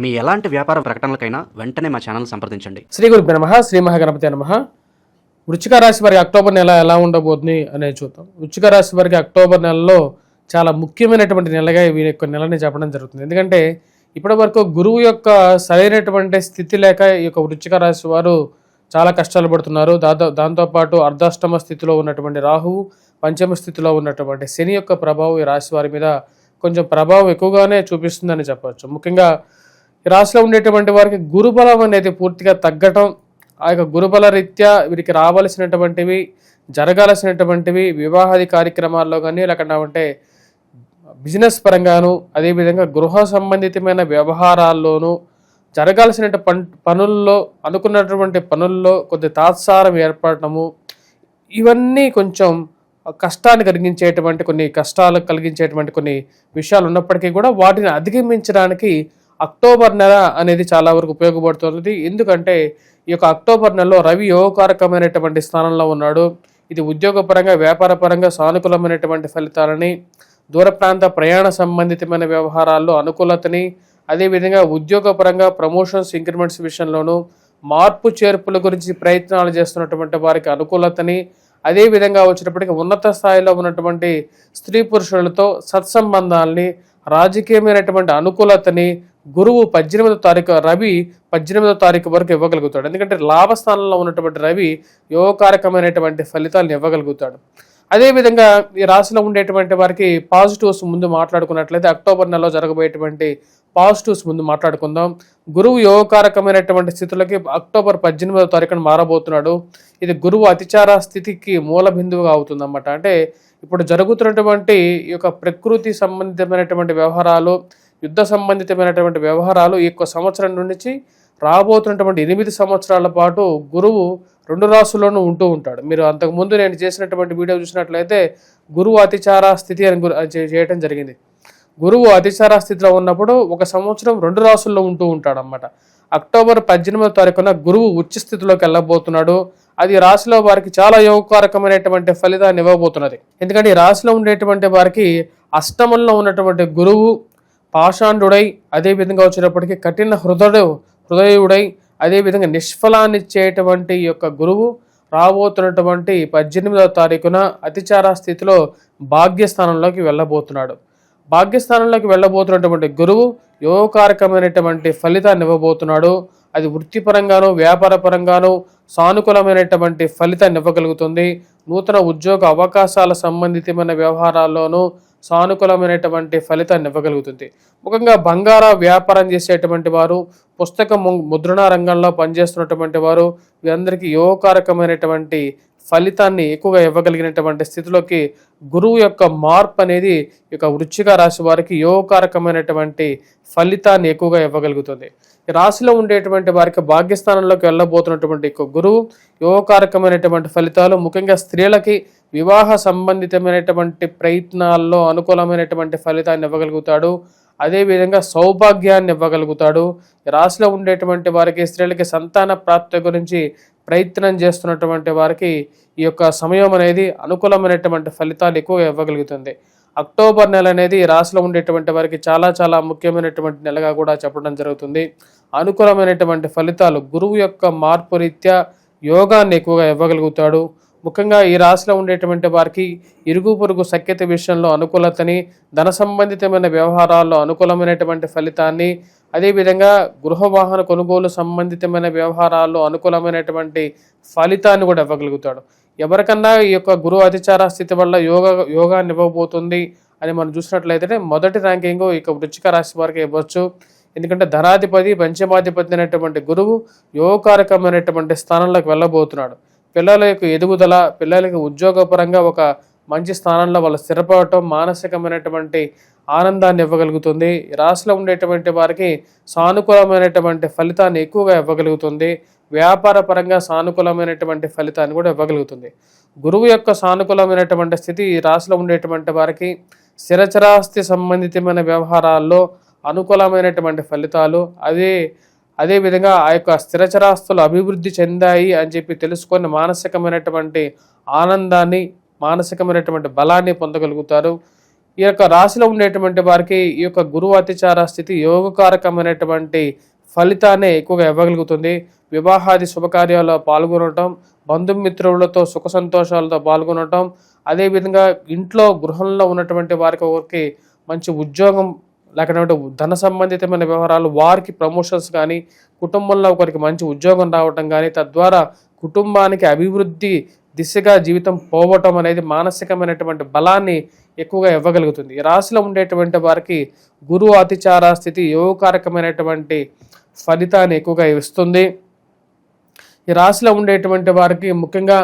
మీ ఎలాంటి వ్యాపార ప్రకటనలకైనా వెంటనే మా ఛానల్ సంప్రదించండి. శ్రీ గురు నమ శ్రీ మహాగణపతి నమ. వృచ్చిక రాశి వారికి అక్టోబర్ నెల ఎలా ఉండబోతుంది అనేది చూద్దాం. వృచ్చిక రాశి వారికి అక్టోబర్ నెలలో చాలా ముఖ్యమైనటువంటి నెలగా వీరి యొక్క నెలని చెప్పడం జరుగుతుంది. ఎందుకంటే ఇప్పటి వరకు గురువు యొక్క సరైనటువంటి స్థితి లేక ఈ యొక్క వృచ్చిక రాశి వారు చాలా కష్టాలు పడుతున్నారు. దాంతో దాంతోపాటు అర్ధాష్టమ స్థితిలో ఉన్నటువంటి రాహువు పంచమ స్థితిలో ఉన్నటువంటి శని యొక్క ప్రభావం ఈ రాశి వారి మీద కొంచెం ప్రభావం ఎక్కువగానే చూపిస్తుందని చెప్పవచ్చు. ముఖ్యంగా రాశిలో ఉండేటువంటి వారికి గురుబలం అనేది పూర్తిగా తగ్గటం ఆ యొక్క గురుబల రీత్యా వీరికి రావాల్సినటువంటివి జరగాల్సినటువంటివి వివాహాది కార్యక్రమాల్లో కానీ లేకుండా ఉంటే బిజినెస్ పరంగాను అదేవిధంగా గృహ సంబంధితమైన వ్యవహారాల్లోనూ జరగాల్సిన పన్ పనుల్లో అనుకున్నటువంటి పనుల్లో కొద్ది తాత్సారం ఏర్పడటము ఇవన్నీ కొంచెం కష్టాన్ని కలిగించేటువంటి కొన్ని కష్టాలు కలిగించేటువంటి కొన్ని విషయాలు ఉన్నప్పటికీ కూడా వాటిని అధిగమించడానికి అక్టోబర్ నెల అనేది చాలా వరకు ఉపయోగపడుతుంది ఎందుకంటే ఈ యొక్క అక్టోబర్ నెలలో రవి యోగకారకమైనటువంటి స్థానంలో ఉన్నాడు. ఇది ఉద్యోగపరంగా వ్యాపారపరంగా సానుకూలమైనటువంటి ఫలితాలని దూర ప్రాంత ప్రయాణ సంబంధితమైన వ్యవహారాల్లో అనుకూలతని అదేవిధంగా ఉద్యోగపరంగా ప్రమోషన్స్ ఇంక్రిమెంట్స్ విషయంలోనూ మార్పు చేర్పుల గురించి ప్రయత్నాలు చేస్తున్నటువంటి వారికి అనుకూలతని అదేవిధంగా వచ్చినప్పటికీ ఉన్నత స్థాయిలో ఉన్నటువంటి స్త్రీ పురుషులతో సత్సంబంధాలని రాజకీయమైనటువంటి అనుకూలతని గురువు పద్దెనిమిదో తారీఖు రవి పద్దెనిమిదో తారీఖు వరకు ఇవ్వగలుగుతాడు. ఎందుకంటే లాభస్థానంలో ఉన్నటువంటి రవి యోగకారకమైనటువంటి ఫలితాలను ఇవ్వగలుగుతాడు. అదేవిధంగా ఈ రాశిలో ఉండేటువంటి వారికి పాజిటివ్స్ ముందు మాట్లాడుకున్నట్లయితే అక్టోబర్ నెలలో జరగబోయేటువంటి పాజిటివ్స్ ముందు మాట్లాడుకుందాం. గురువు యోగకారకమైనటువంటి స్థితులకి అక్టోబర్ పద్దెనిమిదవ తారీఖున మారబోతున్నాడు. ఇది గురువు అతిచార స్థితికి మూల బిందువుగా అవుతుందన్నమాట. అంటే ఇప్పుడు జరుగుతున్నటువంటి ఈ యొక్క ప్రకృతి సంబంధితమైనటువంటి వ్యవహారాలు యుద్ధ సంబంధితమైనటువంటి వ్యవహారాలు ఈ యొక్క సంవత్సరం నుంచి రాబోతున్నటువంటి ఎనిమిది సంవత్సరాల పాటు గురువు రెండు రాసుల్లోనూ ఉంటూ ఉంటాడు. మీరు అంతకుముందు నేను చేసినటువంటి వీడియో చూసినట్లయితే గురువు అతిచార స్థితి అని చేయటం జరిగింది. గురువు అతిచార స్థితిలో ఉన్నప్పుడు ఒక సంవత్సరం రెండు రాసుల్లో ఉంటూ ఉంటాడనమాట అక్టోబర్ పద్దెనిమిదో తారీఖున గురువు ఉచ్చ స్థితిలోకి వెళ్ళబోతున్నాడు. అది రాశిలో వారికి చాలా యోగకారకమైనటువంటి ఫలితాన్ని ఇవ్వబోతున్నది. ఎందుకంటే ఈ రాశిలో ఉండేటువంటి వారికి అష్టమంలో ఉన్నటువంటి గురువు పాషాండుడై అదేవిధంగా వచ్చినప్పటికీ కఠిన హృదయుడు హృదయుడై అదేవిధంగా నిష్ఫలాన్ని ఇచ్చేటువంటి యొక్క గురువు రాబోతున్నటువంటి పద్దెనిమిదవ తారీఖున అతిచార స్థితిలో భాగ్యస్థానంలోకి వెళ్ళబోతున్నాడు. భాగ్యస్థానంలోకి వెళ్ళబోతున్నటువంటి గురువు యోగకారకమైనటువంటి ఫలితాన్ని ఇవ్వబోతున్నాడు. అది వృత్తిపరంగాను వ్యాపారపరంగాను సానుకూలమైనటువంటి ఫలితాన్ని ఇవ్వగలుగుతుంది. నూతన ఉద్యోగ అవకాశాల సంబంధితమైన వ్యవహారాల్లోనూ సానుకూలమైనటువంటి ఫలితాన్ని ఇవ్వగలుగుతుంది. ముఖ్యంగా బంగార వ్యాపారం చేసేటువంటి వారు పుస్తక ముద్రణ రంగంలో పనిచేస్తున్నటువంటి వారు వీరందరికీ యోగకారకమైనటువంటి ఫలితాన్ని ఎక్కువగా ఇవ్వగలిగినటువంటి స్థితిలోకి గురువు యొక్క మార్పు అనేది యొక్క వృచ్చిక రాశి వారికి యోగకారకమైనటువంటి ఫలితాన్ని ఎక్కువగా ఇవ్వగలుగుతుంది. రాశిలో ఉండేటువంటి వారికి భాగ్యస్థానంలోకి వెళ్ళబోతున్నటువంటి గురువు యోగకారకమైనటువంటి ఫలితాలు ముఖ్యంగా స్త్రీలకి వివాహ సంబంధితమైనటువంటి ప్రయత్నాల్లో అనుకూలమైనటువంటి ఫలితాన్ని ఇవ్వగలుగుతాడు. అదేవిధంగా సౌభాగ్యాన్ని ఇవ్వగలుగుతాడు. రాశిలో ఉండేటువంటి వారికి స్త్రీలకి సంతాన ప్రాప్తి గురించి ప్రయత్నం చేస్తున్నటువంటి వారికి ఈ యొక్క సమయం అనేది అనుకూలమైనటువంటి ఫలితాలు ఎక్కువగా ఇవ్వగలుగుతుంది. అక్టోబర్ నెల అనేది రాశిలో ఉండేటువంటి వారికి చాలా చాలా ముఖ్యమైనటువంటి నెలగా కూడా చెప్పడం జరుగుతుంది. అనుకూలమైనటువంటి ఫలితాలు గురువు యొక్క మార్పు రీత్యా యోగాన్ని ఎక్కువగా ఇవ్వగలుగుతాడు. ముఖ్యంగా ఈ రాశిలో ఉండేటువంటి వారికి ఇరుగు పొరుగు సఖ్యత విషయంలో అనుకూలతని ధన సంబంధితమైన వ్యవహారాల్లో అనుకూలమైనటువంటి ఫలితాన్ని అదేవిధంగా గృహ వాహన కొనుగోలు సంబంధితమైన వ్యవహారాల్లో అనుకూలమైనటువంటి ఫలితాన్ని కూడా ఇవ్వగలుగుతాడు. ఎవరికన్నా ఈ యొక్క గురు అతిచార స్థితి వల్ల యోగ యోగాన్ని ఇవ్వబోతుంది అని మనం చూసినట్లయితే మొదటి ర్యాంకింగ్ ఇక వృచ్చిక రాశి వారికి ఇవ్వచ్చు. ఎందుకంటే ధనాధిపతి పంచమాధిపతి అయినటువంటి గురువు యోగకారకమైనటువంటి స్థానంలోకి వెళ్ళబోతున్నాడు. పిల్లల యొక్క ఎదుగుదల పిల్లలకి ఉద్యోగపరంగా ఒక మంచి స్థానంలో వాళ్ళు స్థిరపడటం మానసికమైనటువంటి ఆనందాన్ని ఇవ్వగలుగుతుంది. రాశిలో ఉండేటువంటి వారికి సానుకూలమైనటువంటి ఫలితాన్ని ఎక్కువగా ఇవ్వగలుగుతుంది. వ్యాపార పరంగా సానుకూలమైనటువంటి ఫలితాన్ని కూడా ఇవ్వగలుగుతుంది. గురువు యొక్క సానుకూలమైనటువంటి స్థితి ఈ రాశిలో ఉండేటువంటి వారికి స్థిరచరాస్తి సంబంధితమైన వ్యవహారాల్లో అనుకూలమైనటువంటి ఫలితాలు అదే అదేవిధంగా ఆ యొక్క స్థిరచరాస్తులు అభివృద్ధి చెందాయి అని చెప్పి తెలుసుకొని మానసికమైనటువంటి ఆనందాన్ని మానసికమైనటువంటి బలాన్ని పొందగలుగుతారు. ఈ యొక్క రాశిలో ఉండేటువంటి వారికి ఈ యొక్క గురువు అతిచార స్థితి యోగకారకమైనటువంటి ఫలితాన్ని ఎక్కువగా ఇవ్వగలుగుతుంది. వివాహాది శుభకార్యాల్లో పాల్గొనటం బంధుమిత్రులతో సుఖ సంతోషాలతో పాల్గొనటం అదేవిధంగా ఇంట్లో గృహంలో ఉన్నటువంటి వారికి ఒకరికి మంచి ఉద్యోగం లేకపోతే ధన సంబంధితమైన వ్యవహారాలు వారికి ప్రమోషన్స్ కానీ కుటుంబంలో ఒకరికి మంచి ఉద్యోగం రావటం కానీ తద్వారా కుటుంబానికి అభివృద్ధి దిశగా జీవితం పోవటం అనేది మానసికమైనటువంటి బలాన్ని ఎక్కువగా ఇవ్వగలుగుతుంది. ఈ రాశిలో ఉండేటువంటి వారికి గురువు అతిచార స్థితి యోగకారకమైనటువంటి ఫలితాన్ని ఎక్కువగా ఇస్తుంది. ఈ రాశిలో ఉండేటువంటి వారికి ముఖ్యంగా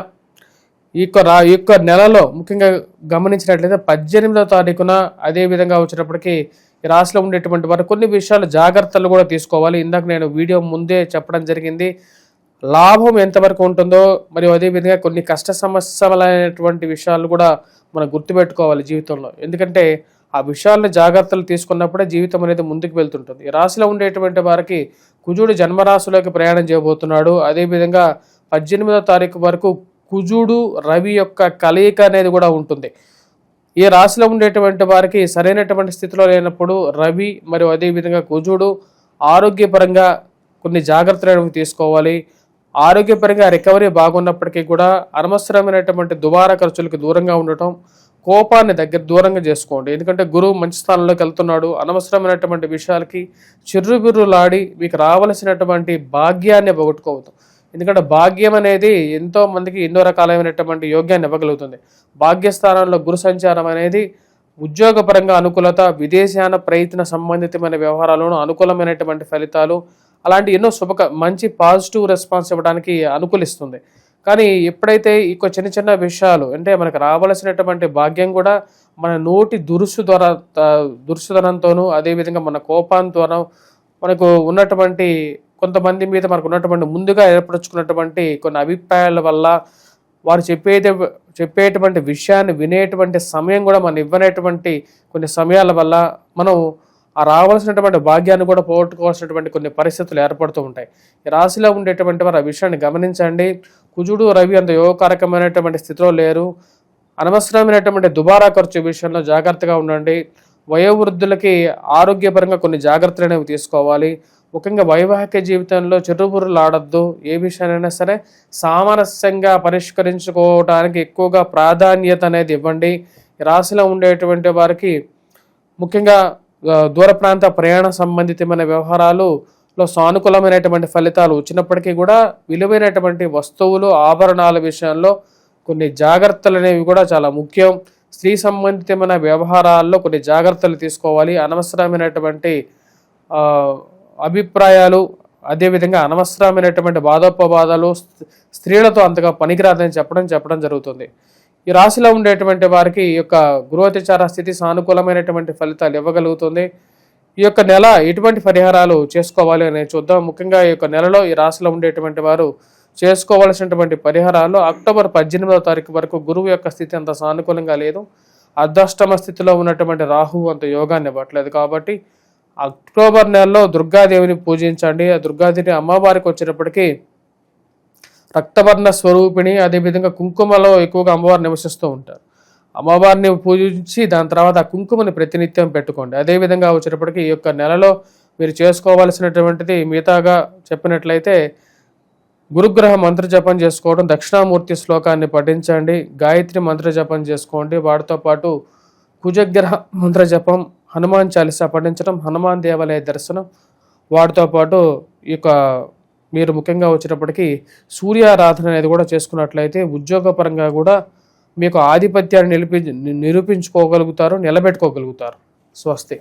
ఈ యొక్క రా ఈ యొక్క నెలలో ముఖ్యంగా గమనించినట్లయితే పద్దెనిమిదవ తారీఖున అదే విధంగా ఈ రాశిలో ఉండేటువంటి వారు కొన్ని విషయాలు జాగ్రత్తలు కూడా తీసుకోవాలి. ఇందాక నేను వీడియో ముందే చెప్పడం జరిగింది. లాభం ఎంతవరకు ఉంటుందో మరియు అదేవిధంగా కొన్ని కష్ట సమస్యలైనటువంటి విషయాలు కూడా మనం గుర్తుపెట్టుకోవాలి జీవితంలో. ఎందుకంటే ఆ విషయాలను జాగ్రత్తలు తీసుకున్నప్పుడే జీవితం అనేది ముందుకు వెళ్తుంటుంది. ఈ రాశిలో ఉండేటువంటి వారికి కుజుడు జన్మరాశిలోకి ప్రయాణం చేయబోతున్నాడు. అదేవిధంగా పద్దెనిమిదో తారీఖు వరకు కుజుడు రవి యొక్క కలయిక అనేది కూడా ఉంటుంది. ఈ రాశిలో ఉండేటువంటి వారికి సరైనటువంటి స్థితిలో లేనప్పుడు రవి మరియు అదేవిధంగా కుజుడు ఆరోగ్యపరంగా కొన్ని జాగ్రత్తలు తీసుకోవాలి. ఆరోగ్యపరంగా రికవరీ బాగున్నప్పటికీ కూడా అనవసరమైనటువంటి దుబారా ఖర్చులకు దూరంగా ఉండటం కోపాన్ని దగ్గర దూరంగా చేసుకోండి. ఎందుకంటే గురువు మంచి స్థానంలోకి వెళ్తున్నాడు. అనవసరమైనటువంటి విషయాలకి చిర్రుబిర్రులాడి మీకు రావలసినటువంటి భాగ్యాన్ని పోగొట్టుకోవద్దు. ఎందుకంటే భాగ్యం అనేది ఎంతో మందికి ఎన్నో రకాలైనటువంటి యోగ్యాన్ని ఇవ్వగలుగుతుంది. భాగ్యస్థానంలో గురు సంచారం అనేది ఉద్యోగపరంగా అనుకూలత విదేశాన ప్రయత్న సంబంధితమైన వ్యవహారాలను అనుకూలమైనటువంటి ఫలితాలు అలాంటి ఎన్నో శుభ మంచి పాజిటివ్ రెస్పాన్స్ ఇవ్వడానికి అనుకూలిస్తుంది. కానీ ఎప్పుడైతే ఈ చిన్న చిన్న విషయాలు అంటే మనకు రావలసినటువంటి భాగ్యం కూడా మన నోటి దురుసు ద్వారా దురుసుదనంతోనూ అదేవిధంగా మన కోపాంతోనూ మనకు ఉన్నటువంటి కొంతమంది మీద మనకు ఉన్నటువంటి ముందుగా ఏర్పరచుకున్నటువంటి కొన్ని అభిప్రాయాల వల్ల వారు చెప్పేది చెప్పేటువంటి విషయాన్ని వినేటువంటి సమయం కూడా మనం ఇవ్వనేటువంటి కొన్ని సమయాల వల్ల మనం ఆ రావాల్సినటువంటి భాగ్యాన్ని కూడా పోగొట్టుకోవాల్సినటువంటి కొన్ని పరిస్థితులు ఏర్పడుతూ ఉంటాయి. ఈ రాశిలో ఉండేటువంటి వారు ఆ విషయాన్ని గమనించండి. కుజుడు రవి అంత యోగకారకమైనటువంటి స్థితిలో లేరు. అనవసరమైనటువంటి దుబారా ఖర్చు విషయంలో జాగ్రత్తగా ఉండండి. వయోవృద్ధులకి ఆరోగ్యపరంగా కొన్ని జాగ్రత్తలు అనేవి తీసుకోవాలి. ముఖ్యంగా వైవాహిక జీవితంలో చెరుపురులు ఆడద్దు ఏ విషయానైనా సరే సామరస్యంగా పరిష్కరించుకోవడానికి ఎక్కువగా ప్రాధాన్యత అనేది ఇవ్వండి. రాశిలో ఉండేటువంటి వారికి ముఖ్యంగా దూర ప్రాంత ప్రయాణ సంబంధితమైన వ్యవహారాలులో సానుకూలమైనటువంటి ఫలితాలు వచ్చినప్పటికీ కూడా విలువైనటువంటి వస్తువులు ఆభరణాల విషయంలో కొన్ని జాగ్రత్తలు అనేవి కూడా చాలా ముఖ్యం. స్త్రీ సంబంధితమైన వ్యవహారాల్లో కొన్ని జాగ్రత్తలు తీసుకోవాలి. అనవసరమైనటువంటి అభిప్రాయాలు అదేవిధంగా అనవసరమైనటువంటి బాధోపబాధలు స్త్రీలతో అంతగా పనికిరాదని చెప్పడం చెప్పడం జరుగుతుంది. ఈ రాశిలో ఉండేటువంటి వారికి ఈ యొక్క గృహతిచార స్థితి సానుకూలమైనటువంటి ఫలితాలు ఇవ్వగలుగుతుంది. ఈ యొక్క నెల ఎటువంటి పరిహారాలు చేసుకోవాలి అనేది చూద్దాం. ముఖ్యంగా ఈ యొక్క నెలలో ఈ రాశిలో ఉండేటువంటి వారు చేసుకోవాల్సినటువంటి పరిహారాలు అక్టోబర్ పద్దెనిమిదవ తారీఖు వరకు గురువు యొక్క స్థితి అంత సానుకూలంగా లేదు. అర్ధాష్టమ స్థితిలో ఉన్నటువంటి రాహువు అంత యోగాన్ని ఇవ్వట్లేదు కాబట్టి అక్టోబర్ నెలలో దుర్గాదేవిని పూజించండి. ఆ దుర్గాదేవి అమ్మవారికి వచ్చేటప్పటికీ రక్తవర్ణ స్వరూపిణి అదేవిధంగా కుంకుమలో ఎక్కువగా అమ్మవారు నివసిస్తూ ఉంటారు. అమ్మవారిని పూజించి దాని తర్వాత ఆ కుంకుమని ప్రతినిత్యం పెట్టుకోండి. అదేవిధంగా వచ్చేటప్పటికి ఈ యొక్క నెలలో మీరు చేసుకోవాల్సినటువంటిది మిగతాగా చెప్పినట్లయితే గురుగ్రహ మంత్ర జపం చేసుకోవడం దక్షిణామూర్తి శ్లోకాన్ని పఠించండి గాయత్రి మంత్ర జపం చేసుకోండి వాటితో పాటు కుజగ్రహ మంత్ర జపం హనుమాన్ చాలీసా పఠించడం హనుమాన్ దేవాలయ దర్శనం వాటితో పాటు ఈ యొక్క మీరు ముఖ్యంగా వచ్చేటప్పటికి సూర్యారాధన అనేది కూడా చేసుకున్నట్లయితే ఉద్యోగపరంగా కూడా మీకు ఆధిపత్యాన్ని నిలిపి నిరూపించుకోగలుగుతారు నిలబెట్టుకోగలుగుతారు. స్వస్తి.